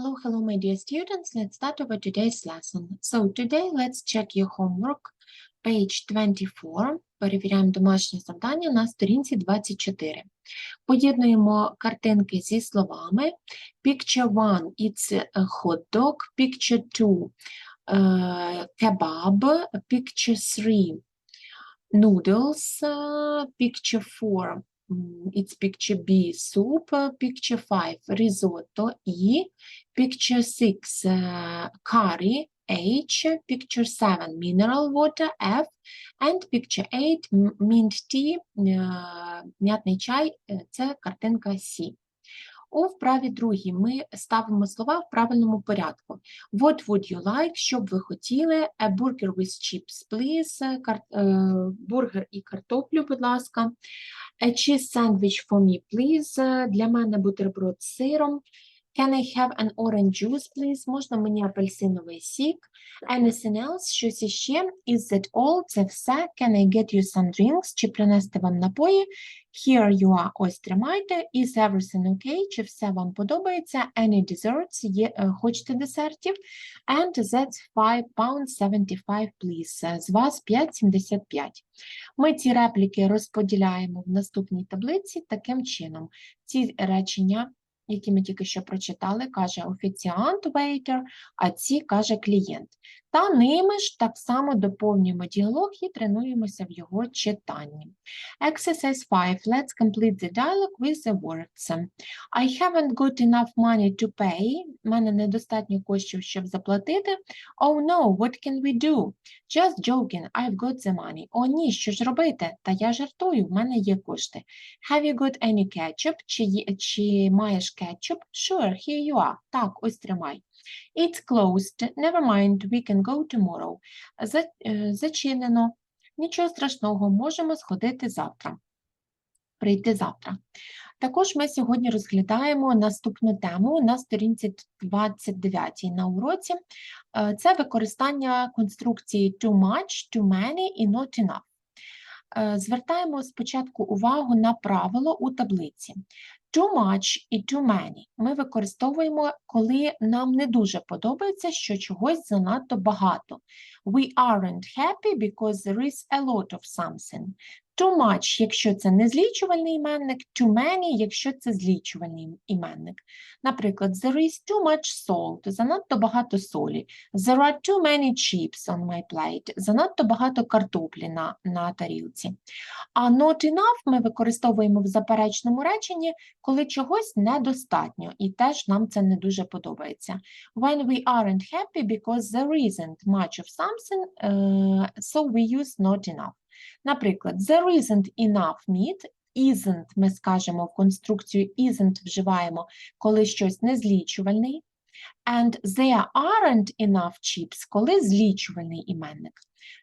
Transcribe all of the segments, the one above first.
Hello, hello, my dear students. Let's start over today's lesson. So today let's check your homework, page 24. Перевіряємо домашнє завдання на сторінці 24. Поєднуємо картинки зі словами. Picture 1 – it's a hot dog. Picture 2 – uh, kebab. Picture 3 – noodles. Uh, picture 4 mm, – it's picture B – soup. Picture 5 – risotto. E. Picture 6 uh, curry H, picture 7 mineral water F, and picture 8 mint tea, е, м'ятний чай, е, це картинка C. У вправі другій ми ставимо слова в правильному порядку. What would you like, що б ви хотіли? A burger with chips, please. Е, е, Бургер і картоплю, будь ласка. A cheese sandwich for me, please. Е, Для мене бутерброд з сиром. Can I have an orange juice, please? Можна мені апельсиновий сік? Anything else? Щось іще? Is that all? Це все. Can I get you some drinks? Чи принести вам напої? Here you are. Ось тримайте. Is everything okay? Чи все вам подобається? Any desserts? Є, е, хочете десертів? And that's 5 pounds 75, please. З вас 5,75. Ми ці репліки розподіляємо в наступній таблиці таким чином. Ці речення які ми тільки що прочитали, каже офіціант, waiter, а ці каже клієнт. Та ними ж так само доповнюємо діалог і тренуємося в його читанні. Exercise 5. Let's complete the dialogue with the words. I haven't got enough money to pay. У мене недостатньо коштів, щоб заплатити. Oh no, what can we do? Just joking, I've got the money. О ні, що ж робити? Та я жартую, в мене є кошти. Have you got any ketchup? Чи, чи маєш кетчуп? Sure, here you are. Так, ось тримай. It's closed. Never mind, we can go tomorrow. Е, зачинено. Нічого страшного, можемо сходити завтра. Прийти завтра. Також ми сьогодні розглядаємо наступну тему на сторінці 29 на уроці. Е, Це використання конструкції too much, too many і not enough. Е, Звертаємо спочатку увагу на правило у таблиці. Too much і too many ми використовуємо, коли нам не дуже подобається, що чогось занадто багато. We aren't happy because there is a lot of something. Too much, якщо це не злічувальний іменник, too many, якщо це злічувальний іменник. Наприклад, there is too much salt, занадто багато солі. There are too many chips on my plate, занадто багато картоплі на, на тарілці. А not enough ми використовуємо в заперечному реченні, коли чогось недостатньо, і теж нам це не дуже подобається. When we aren't happy because there isn't much of something, е, so we use not enough. Наприклад, there isn't enough meat, isn't ми скажемо в конструкцію isn't вживаємо, коли щось незлічувальний, and there aren't enough chips, коли злічувальний іменник.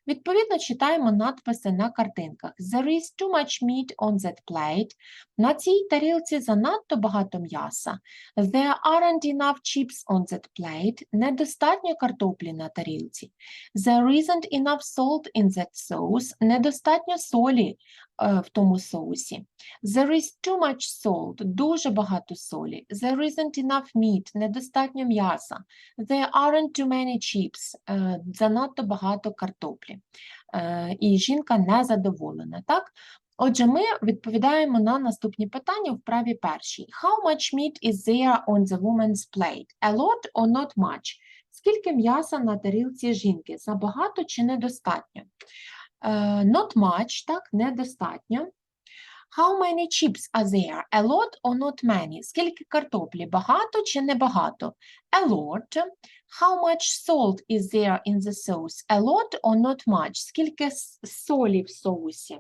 Відповідно, читаємо надписи на картинках. There is too much meat on that plate. На цій тарілці занадто багато м'яса. There aren't enough chips on that plate. Недостатньо картоплі на тарілці. There isn't enough salt in that sauce. Недостатньо солі е, в тому соусі. There is too much salt. Дуже багато солі. There isn't enough meat. Недостатньо м'яса. There aren't too many chips. Е, занадто багато картоплі. Е, і жінка незадоволена, так? Отже, ми відповідаємо на наступні питання в праві першій. How much meat is there on the woman's plate? A lot or not much? Скільки м'яса на тарілці жінки? Забагато чи недостатньо? Е, not much, так, недостатньо. How many chips are there? A lot or not many? Скільки картоплі? Багато чи небагато? A lot. How much salt is there in the sauce? A lot or not much? Скільки солі в соусі?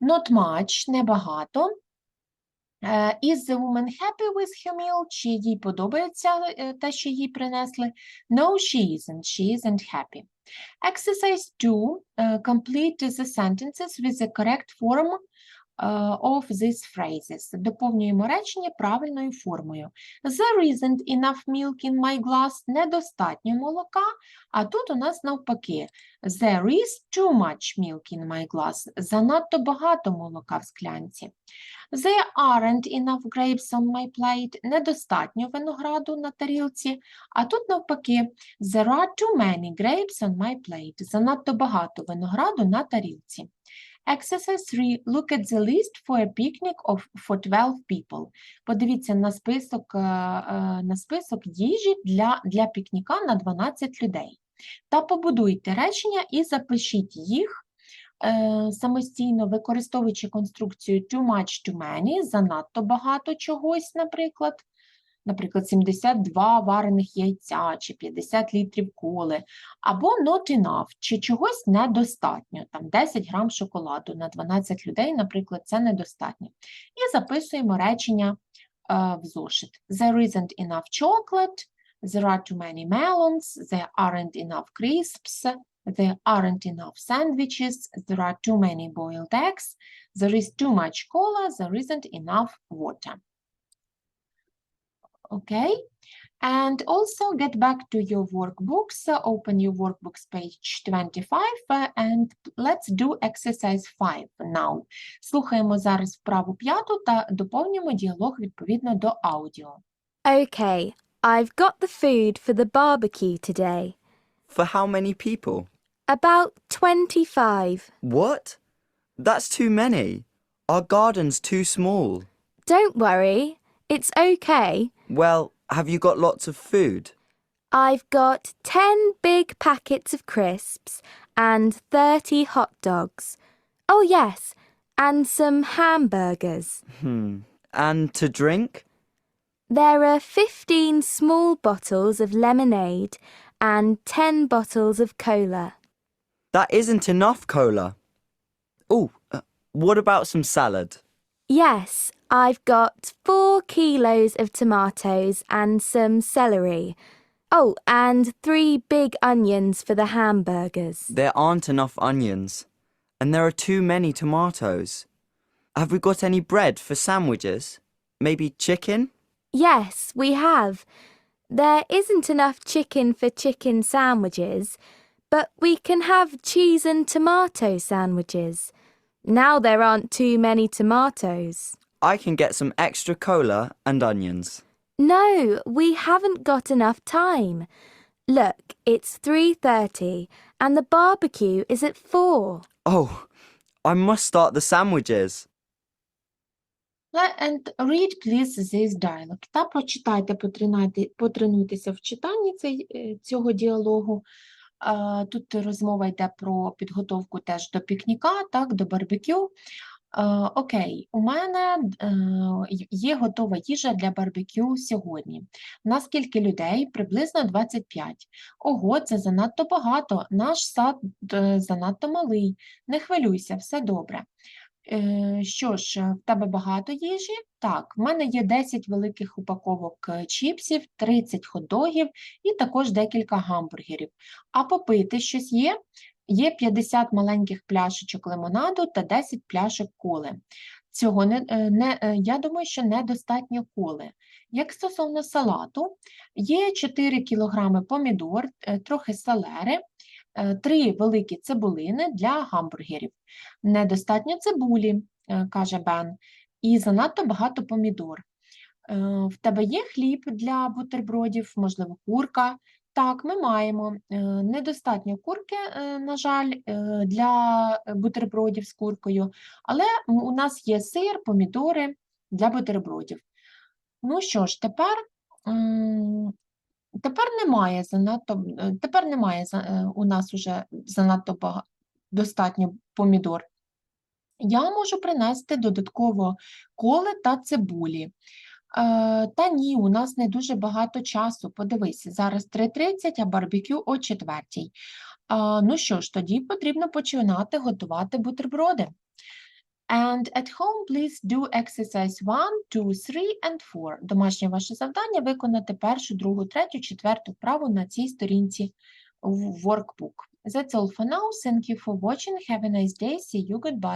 Not much, небагато. Е, Is the woman happy with her meal? Чи їй подобається е, те, що їй принесли? No, she isn't. She isn't happy. Exercise 2. е, Complete the sentences with the correct form of these phrases. Доповнюємо речення правильною формою. There isn't enough milk in my glass. Недостатньо молока. А тут у нас навпаки. There is too much milk in my glass. Занадто багато молока в склянці. There aren't enough grapes on my plate. Недостатньо винограду на тарілці. А тут навпаки. There are too many grapes on my plate. Занадто багато винограду на тарілці. Exercise 3. Look at the list for a picnic of for 12 people. Подивіться на список, е, е, на список їжі для, для пікніка на 12 людей. Та побудуйте речення і запишіть їх е, самостійно, використовуючи конструкцію too much, too many, занадто багато чогось, наприклад. Наприклад, 72 варених яйця чи 50 літрів коли, або not enough, чи чогось недостатньо, там 10 грам шоколаду на 12 людей, наприклад, це недостатньо. І записуємо речення е, в зошит. There isn't enough chocolate, there are too many melons, there aren't enough crisps, there aren't enough sandwiches, there are too many boiled eggs, there is too much cola, there isn't enough water. Okay, and also get back to your workbooks. uh, Open your workbooks page 25 uh, and let's do exercise 5 now. Слухаємо зараз вправу п'яту та доповнюємо діалог відповідно до аудіо. Okay, I've got the food for the barbecue today. For how many people? About 25. What? That's too many. Our garden's too small. Don't worry, it's okay. Well, have you got lots of food? I've got 10 big packets of crisps and 30 hot dogs. Oh, yes, and some hamburgers. Hmm. And to drink? There are 15 small bottles of lemonade and 10 bottles of cola. That isn't enough cola. Oh, uh, what about some salad? Yes, I've got four kilos of tomatoes and some celery. Oh, and three big onions for the hamburgers. There aren't enough onions. And there are too many tomatoes. Have we got any bread for sandwiches? Maybe chicken? Yes, we have. There isn't enough chicken for chicken sandwiches, but we can have cheese and tomato sandwiches. Now there aren't too many tomatoes. I can get some extra cola and onions. No, we haven't got enough time. Look, it's 3:30 and the barbecue is at 4. Oh, I must start the sandwiches. Le- And read please this dialogue. Та прочитайте, потренайте, потренуйтеся в читанні цей, е, цього діалогу. Тут розмова йде про підготовку теж до пікніка, так, до барбекю. Окей, у мене е, є готова їжа для барбекю сьогодні. На скільки людей? Приблизно 25. Ого, це занадто багато. Наш сад е, занадто малий. Не хвилюйся, все добре. Е, Що ж, е, в тебе багато їжі? Так, в мене є 10 великих упаковок е, чіпсів, 30 хот-догів і також декілька гамбургерів. А попити щось є? Є 50 маленьких пляшечок лимонаду та 10 пляшок коли. Цього не, не, я думаю, що недостатньо коли. Як стосовно салату, є 4 кг помідор, трохи селери, 3 великі цибулини для гамбургерів. Недостатньо цибулі, е, каже Бен, і занадто багато помідор. Е, В тебе є хліб для бутербродів, можливо, курка. Так, ми маємо е, недостатньо курки, е, на жаль, е, для бутербродів з куркою, але у нас є сир, помідори для бутербродів. Ну що ж, тепер, тепер немає занадто, е, тепер немає е, у нас уже занадто бага- достатньо помідор. Я можу принести додатково коли та цибулі. Е, та ні, у нас не дуже багато часу. Подивись, зараз 3.30, а барбекю о 4. А, ну що ж, тоді потрібно починати готувати бутерброди. And at home, please do exercise 1, 2, 3 and 4. Домашнє ваше завдання виконати першу, другу, третю, четверту вправу на цій сторінці в workbook. That's all for now. Thank you for watching. Have a nice day. See you. Goodbye.